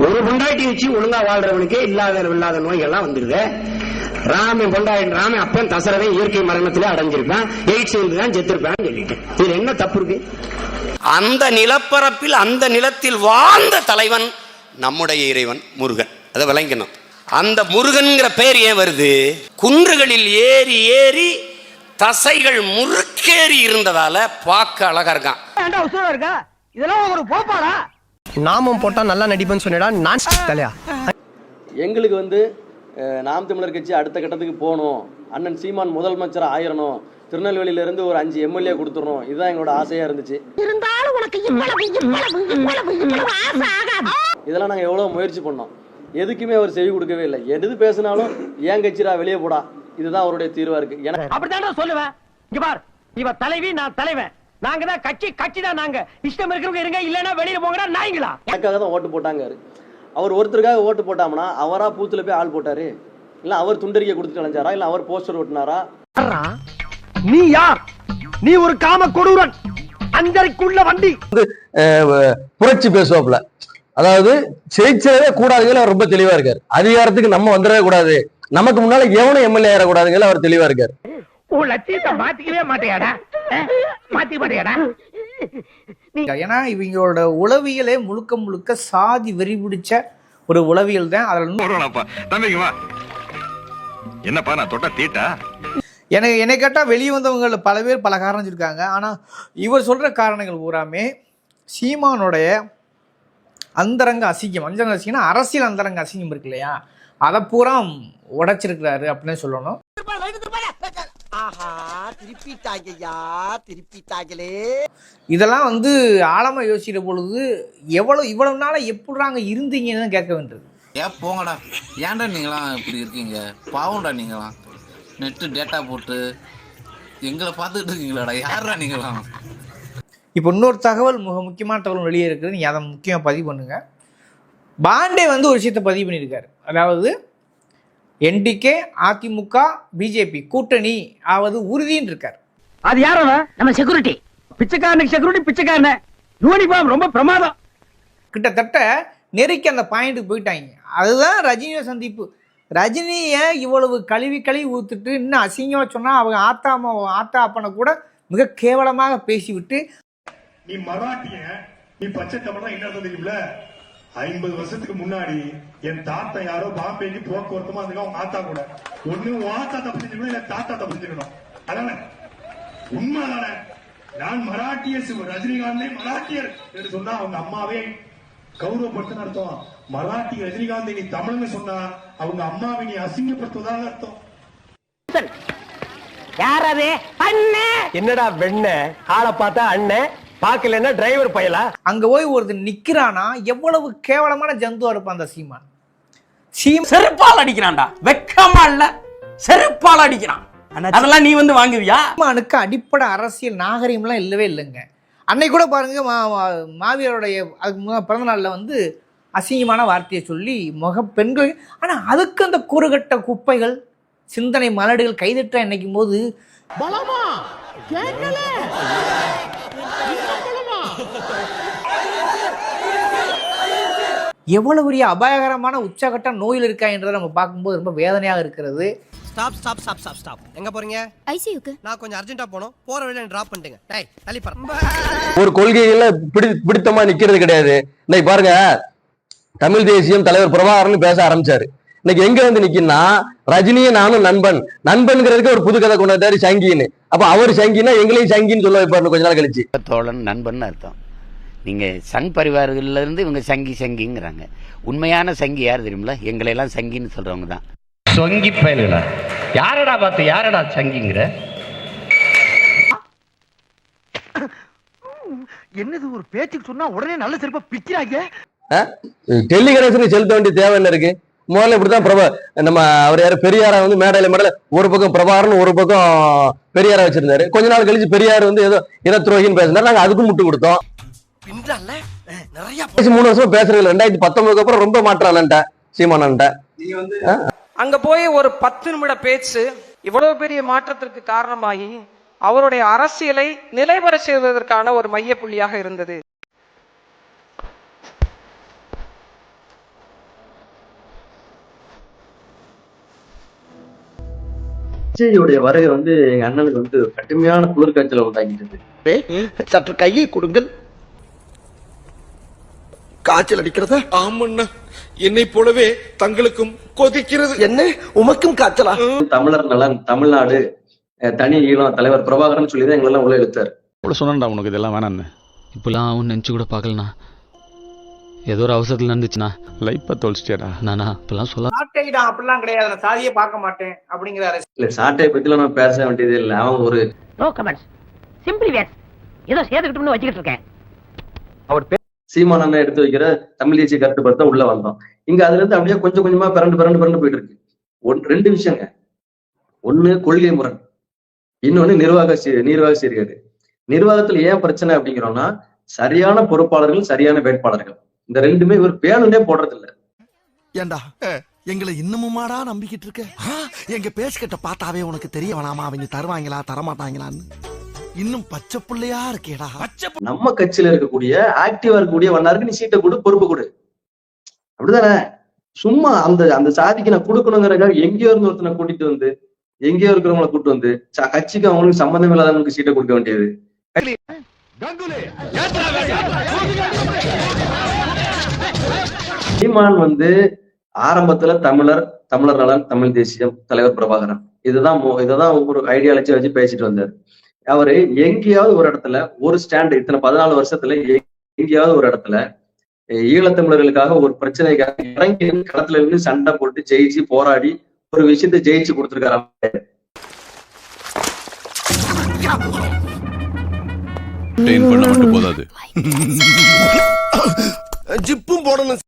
ஒரு பொண்டாட்டி வச்சு ஒழுங்கா வாழ்றவனுக்கே இல்லாத இல்லாத நோய் எல்லாம் வந்துருது. ராமன் பொண்டாட்டி ராமன் அப்பன் தசரவன் இயற்கை மரணத்திலே அடைஞ்சிருப்பான். எய்ட்ஸ் தான் செத்துருப்பான்னு சொல்லிட்டேன். இது என்ன தப்பு இருக்கு? அந்த நிலப்பரப்பில் அந்த நிலத்தில் வாழ்ந்த தலைவன் நம்முடைய இறைவன் முருகன். அதை விளங்கணும். அந்த முருகன்கிற பெயர் ஏன் வருது? குன்றுகளில் ஏறி ஏறி தசைகள் முறுக்கேறி இருந்ததால பார்க்க அழகா இருக்கான். இருக்கா? இதெல்லாம் ஒரு போப்பாடா? நாமம் போட்டா நல்லா நடிப்பேன்னு சொன்னடா நான் தலையா? எங்களுக்கு வந்து நாம் தமிழர் கட்சி அடுத்த கட்டத்துக்கு போகணும். அண்ணன் சீமான் முதலமைச்சர் ஆயிரணும். திருநெல்வேலியில இருந்து ஒரு அஞ்சு எம்எல்ஏ கொடுத்துடணும். இதுதான் எங்களோட ஆசையா இருந்துச்சு. இருந்தாலும் உனக்கு இதெல்லாம் நாங்கள் எவ்வளோ முயற்சி பண்ணோம். எதுக்குமே அவர் செவி கொடுக்கவே இல்லை. எது பேசினாலும் ஏன் கட்சிரா வெளியே போடா. இதுதான் அவருடைய தீர்வா இருக்கு. எனக்கு அப்படித்தான்டா சொல்லுவேன். இங்க பார் இவ தலைவி நான் தலைவன். நாங்க தான் கட்சி கட்சி தான் நாங்க. இஷ்டம் இருக்கிறவங்க இருங்க இல்லன்னா வெளியில போங்கடா நாய்ங்களா? எனக்காக தான் ஓட்டு போட்டாங்க அவர் ஒருத்தருக்காக ஓட்டு போட்டாமனா அவரா பூத்துல போய் ஆள் போட்டாரு? இல்ல அவர் துண்டறிக்கை கொடுத்துட்டு அலைஞ்சாரா? இல்ல அவர் போஸ்டர் ஒட்டினாரா நீ யார்? நீ ஒரு காம கொடூரன். அஞ்சரைக்குள்ள வண்டி. புரட்சி பேசுவாப்புல. அதாவது ஜெயிச்சதே அவர் ரொம்ப தெளிவா இருக்காரு. அதிகாரத்துக்கு நம்ம வந்துடவே கூடாது. நமக்கு முன்னால எவனும் எம்எல்ஏ ஏறக்கூடாதுங்கள அவர் தெளிவா இருக்காரு. உன் லட்சியத்தை மாத்திக்கவே மாட்டியாடா? மாத்திக்க மாட்டியாடா ஏன்னா இவங்களோட உளவியலே முழுக்க முழுக்க சாதி வெறி பிடிச்ச ஒரு உளவியல் தான். அதில் என்னப்பா நான் தொட்டா தீட்டா? எனக்கு என்னை கேட்டால் வெளியே வந்தவங்கள பல பேர் பல காரணம் சொல்லியிருக்காங்க ஆனால் இவர் சொல்கிற காரணங்கள் பூராமே சீமானுடைய அந்தரங்க அசிங்கம். அந்தரங்க அசிங்கம்னா அரசியல் அந்தரங்க அசிங்கம் இருக்கு இல்லையா? அதை பூரா உடைச்சிருக்கிறாரு அப்படின்னு சொல்லணும். இதெல்லாம் வந்து ஆழமா யோசிக்கிற பொழுது எவ்வளவு இவ்வளவு நாளா எப்படிறாங்க இருந்தீங்கன்னு தான் கேட்க வேண்டியது. ஏன் போங்கடா. ஏன்டா நீங்களாம் இப்படி இருக்கீங்க? பாவம்டா நீங்களாம். நெட்டு டேட்டா போட்டு எங்களை பார்த்துக்கிட்டு இருக்கீங்களாடா? யாரா நீங்களாம்? இப்போ இன்னொரு தகவல் மிக முக்கியமான தகவல் வெளியே இருக்குது. நீங்கள் அதை முக்கியமாக பதிவு பண்ணுங்க. பாண்டே வந்து ஒரு விஷயத்தை பதிவு பண்ணியிருக்காரு. அதாவது என்டிகே அதிமுக பிஜேபி கூட்டணி ஆவது உறுதின்னு இருக்கார். அது யார் நம்ம செக்யூரிட்டி பிச்சைக்காரனுக்கு செக்யூரிட்டி பிச்சைக்காரன. யூனிஃபார்ம் ரொம்ப பிரமாதம். கிட்டத்தட்ட நெருக்கி அந்த பாயிண்ட்டுக்கு போயிட்டாங்க. அதுதான் ரஜினியோட சந்திப்பு. ரஜினியை இவ்வளவு கழுவி கழுவி ஊத்துட்டு இன்னும் அசிங்கமாக சொன்னால் அவங்க ஆத்தா அம்மா ஆத்தா அப்பனை கூட மிக கேவலமாக பேசிவிட்டு நீ மராட்டிய நீ பச்சை தமிழ் என்ன தெரியும்ல ஐம்பது வருஷத்துக்கு முன்னாடி என் தாத்தா யாரோ பாம்பேக்கு போக்குவரத்துமா அதுக்கு அவங்க ஆத்தா கூட. ஒண்ணு ஆத்தா தப்பு செஞ்சுக்கணும் இல்ல தாத்தா தப்பு செஞ்சுக்கணும் அதானே? உண்மைதானே? நான் மராட்டிய ரஜினிகாந்தே மராட்டியர் என்று சொன்னா அவங்க அம்மாவே கௌரவப்படுத்த அர்த்தம். மராட்டி ரஜினிகாந்த் நீ தமிழ்னு சொன்னா அவங்க அம்மாவை நீ அசிங்கப்படுத்துவதாக அர்த்தம். யார் அது? அண்ணே! என்னடா வெண்ண? ஆளை பார்த்தா அண்ணன் பாக்கலன்னா டிரைவர் பயலா? அங்கே போய் ஒருத்தர் நிற்கிறானா எவ்வளவு கேவலமான ஜந்துவா இருப்பான் அந்த சீமான். சீமான் செருப்பால் அடிக்கிறான்டா. வெக்கமா இல்ல. செருப்பால் அடிக்கிறான். அதெல்லாம் நீ வந்து வாங்குவியா? சீமானுக்கு அடிப்படை அரசியல் நாகரிகம்லாம் இல்லவே இல்லைங்க. அன்னைக்கு கூட பாருங்க மா மா- மாவீரருடைய அதுக்கு முன்ன பிறந்த நாளில் வந்து அசிங்கமான வார்த்தையை சொல்லி முக பெண்கள் ஆனால் அதுக்கு அந்த கூறுகட்ட குப்பைகள் சிந்தனை மலடுகள் கைதட்ட நினைக்கும் போது எவ்வளவு பெரிய அபாயகரமான உச்சகட்ட நோயில் இருக்கா என்றதை நம்ம பார்க்கும்போது ரொம்ப வேதனையாக இருக்கிறது. Stop stop stop stop stop எங்க போறீங்க? ஐசியூக்கு. நான் கொஞ்சம் அர்ஜென்ட்டா போகணும். போற வழியில டிராப் பண்ணிட்டுங்க. டேய் தள்ளி பாரு ஒரு கொள்கையில பிடி பிடித்தமா நிக்கிறது கிடையாது. இன்னைக்கு பாருங்க தமிழ் தேசியம் தலைவர் பிரபாகரன் பேச ஆரம்பிச்சாரு. இன்னைக்கு எங்க வந்து நிக்கின்னா ரஜினியும் நானும் நண்பன். நண்பன்கிறதுக்கு ஒரு புது கதை கொண்டு வந்தாரு சங்கின்னு அப்ப அவர் சங்கின்னா எங்களையும் சங்கின்னு சொல்ல வைப்பாரு கொஞ்ச நாள் கழிச்சு. தோழன் நண்பன் அர்த்தம். நீங்க சங் பரிவாரங்கள்ல இருந்து இவங்க சங்கி சங்கிங்கிறாங்க. உண்மையான சங்கி யார் தெரியுமில எங்களை எல்லாம் சங்கின்னு சொல்றவங்க தான். சொங்கி பயலுங்களா யாரடா பார்த்து யாரடா சங்கிங்கிற? என்னது ஒரு பேச்சுக்கு சொன்னா உடனே நல்ல சிறப்பா பிக்கிறாங்க டெல்லி கணேசனுக்கு செலுத்த வேண்டிய தேவை என்ன இருக்கு? முதல்ல இப்படிதான் பிரபா நம்ம அவர் யாரு? பெரியாரா வந்து மேடையில மேடையில ஒரு பக்கம் பிரபாகரன் ஒரு பக்கம் பெரியாரா வச்சிருந்தாரு. கொஞ்ச நாள் கழிச்சு பெரியார் வந்து ஏதோ இன துரோகின்னு பேசினாரு. நாங்க அதுக்கும் முட்டு கொடுத்தோம். பின்றால நிறைய பேசி மூணு வருஷம் பேசுறது ரெண்டாயிரத்தி பத்தொன்பதுக்கு அப்புறம் ரொம்ப மாற்றான்ட்ட சீமானன்ட்ட. அங்க போய் ஒரு பத்து நிமிட பேச்சு இவ்வளவு பெரிய மாற்றத்திற்கு காரணமாகி அவருடைய அரசியலை நிலைபெற செய்வதற்கான ஒரு மையப்புள்ளியாக இருந்தது. விஜயுடைய வருகை வந்து எங்க அண்ணனுக்கு வந்து கடுமையான குளிர்காய்ச்சலை உண்டாக்கிட்டது. சற்று கையை கொடுங்கள். காய்ச்சல் அடிக்கிறதா? ஆமண்ணா. என்னை போலவே தங்களுக்கும் கொதிக்கிறது. என்ன? உமக்கும் காய்ச்சலா? தமிழர் நலன் தமிழ்நாடு தனி ஈழம் தலைவர் பிரபாகரன் சொல்லி தான் எங்களெல்லாம் உள்ள இழுத்தாரு அவ்வளவு சொன்னா உனக்கு இதெல்லாம் வேணான்னு இப்பெல்லாம் அவன் நினச்சி கூட பார்க்கலண்ணா. ஏதோ ஒரு அவசரத்தில் நடந்துச்சுண்ணா. லைஃப்பை தொலைச்சிட்டியாடா. நானா இப்பெல்லாம் சொல்ல நாட்டைடா அப்படிலாம் கிடையாது. நான் சாதியை பார்க்க மாட்டேன் அப்படிங்கிறாரு இல்ல சாட்டையை பத்திலாம் நான் பேச வேண்டியது இல்லை. அவன் ஒரு நோ கமெண்ட்ஸ் சிம்பிளி வேஸ் ஏதோ சேர்த்துக்கிட்டோம்னு வச்சுக்கிட்டு இருக்கேன். சீமான் அண்ணன் எடுத்து வைக்கிற தமிழ் தேசிய கருத்து பார்த்து உள்ள வந்தோம். இங்க அதுல இருந்து அப்படியே கொஞ்சம் கொஞ்சமா பிறண்டு பிறண்டு பிறண்டு போயிட்டு இருக்கு ஒன் ரெண்டு விஷயங்க. ஒண்ணு கொள்கை முரண். இன்னொன்னு நிர்வாக நிர்வாக சீர்கேடு. நிர்வாகத்துல ஏன் பிரச்சனை அப்படிங்கிறோம்னா சரியான பொறுப்பாளர்கள் சரியான வேட்பாளர்கள். இந்த ரெண்டுமே இவர் பேணுனே போடுறது இல்ல ஏண்டா எங்களை இன்னமுமாடா நம்பிக்கிட்டு இருக்க? எங்க பேசிக்கிட்ட பார்த்தாவே உனக்கு தெரிய வேணாமா? அவங்க தருவாங்களா தரமாட்டாங்களான்னு. இன்னும் பச்சை புள்ளையா இருக்கேடா. நம்ம கட்சியில இருக்கக்கூடிய ஆக்டிவா இருக்கக்கூடிய வண்ணாருக்கு நீ சீட்டை கொடு பொறுப்பு கொடு. அப்படிதானே? சும்மா அந்த அந்த சாதிக்கு நான் கொடுக்கணுங்கிறதுக்காக எங்கேயோ இருந்து ஒருத்தனை கூட்டிட்டு வந்து எங்கேயோ இருக்கிறவங்களை கூட்டு வந்து ச- கட்சிக்கு அவங்களுக்கு சம்மந்தம் இல்லாதவங்களுக்கு சீட்டை கொடுக்க வேண்டியது. சீமான் வந்து ஆரம்பத்துல தமிழர் தமிழர் நலன் தமிழ் தேசியம் தலைவர் பிரபாகரன். இதுதான் இதுதான் ஒரு ஐடியாலஜி வச்சு பேசிட்டு வந்தாரு. அவரு எங்கேயாவது ஒரு இடத்துல ஒரு ஸ்டாண்ட் இத்தனை பதினாலு வருஷத்துல எங்கேயாவது ஒரு இடத்துல ஈழத்தமிழர்களுக்காக ஒரு பிரச்சனைக்காக இறங்கி களத்துல இருந்து சண்டை போட்டு ஜெயிச்சு போராடி ஒரு விஷயத்தை ஜெயிச்சு கொடுத்துருக்காரு பண்ண மட்டும் போதாது. ஜிப்பும் போடணும்